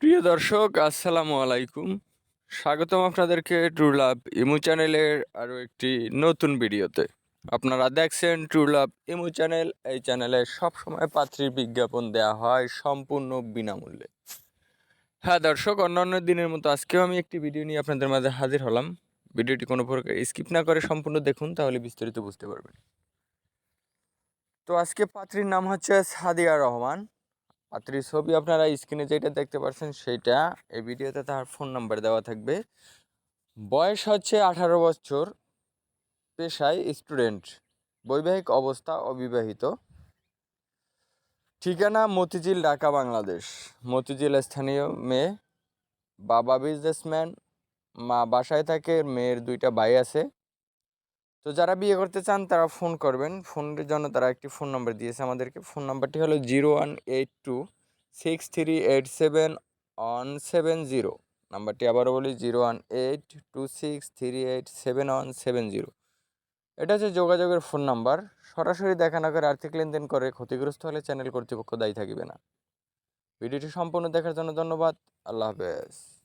প্রিয় দর্শক, আসসালামু আলাইকুম। স্বাগতম আপনাদেরকে ট্রু লাভ ইমু চ্যানেলের আরও একটি নতুন ভিডিওতে। আপনারা দেখছেন ট্রু লাভ ইমু চ্যানেল এই চ্যানেলে সবসময় পাত্রীর বিজ্ঞাপন দেওয়া হয় সম্পূর্ণ বিনামূল্যে। হ্যাঁ দর্শক, অন্যান্য দিনের মতো আজকেও আমি একটি ভিডিও নিয়ে আপনাদের মাঝে হাজির হলাম। ভিডিওটি কোনো প্রকার স্কিপ না করে সম্পূর্ণ দেখুন, তাহলে বিস্তারিত বুঝতে পারবেন। তো আজকে পাত্রীর নাম হচ্ছে সাদিয়া রহমান। পাত্রীর ছবি আপনারা স্ক্রিনে যেটা দেখতে পাচ্ছেন সেইটা এই ভিডিওতে তার ফোন নাম্বার দেওয়া থাকবে। বয়স হচ্ছে আঠারো বছর, পেশায় স্টুডেন্ট বৈবাহিক অবস্থা অবিবাহিত। ঠিকানা মতিঝিল, ঢাকা, বাংলাদেশ। মতিঝিল স্থানীয় মেয়ে, বাবা বিজনেসম্যান মা বাসায় থাকে, মেয়ের দুইটা ভাই আছে। তো যারা বিয়ে করতে চান, তারা ফোন করবেন। ফোনের জন্য তারা একটি ফোন নাম্বার দিয়েছে আমাদেরকে। ফোন নাম্বারটি হলো zero one eight two six three eight seven one seven zero. নাম্বারটি আবারও বলি, zero one eight two six three eight seven one seven zero. এটা হচ্ছে যোগাযোগের ফোন নাম্বার। সরাসরি দেখা না করে আর্থিক লেনদেন করে ক্ষতিগ্রস্ত হলে চ্যানেল কর্তৃপক্ষ দায়ী থাকবে না। ভিডিওটি সম্পূর্ণ দেখার জন্য ধন্যবাদ। আল্লাহ হাফেজ।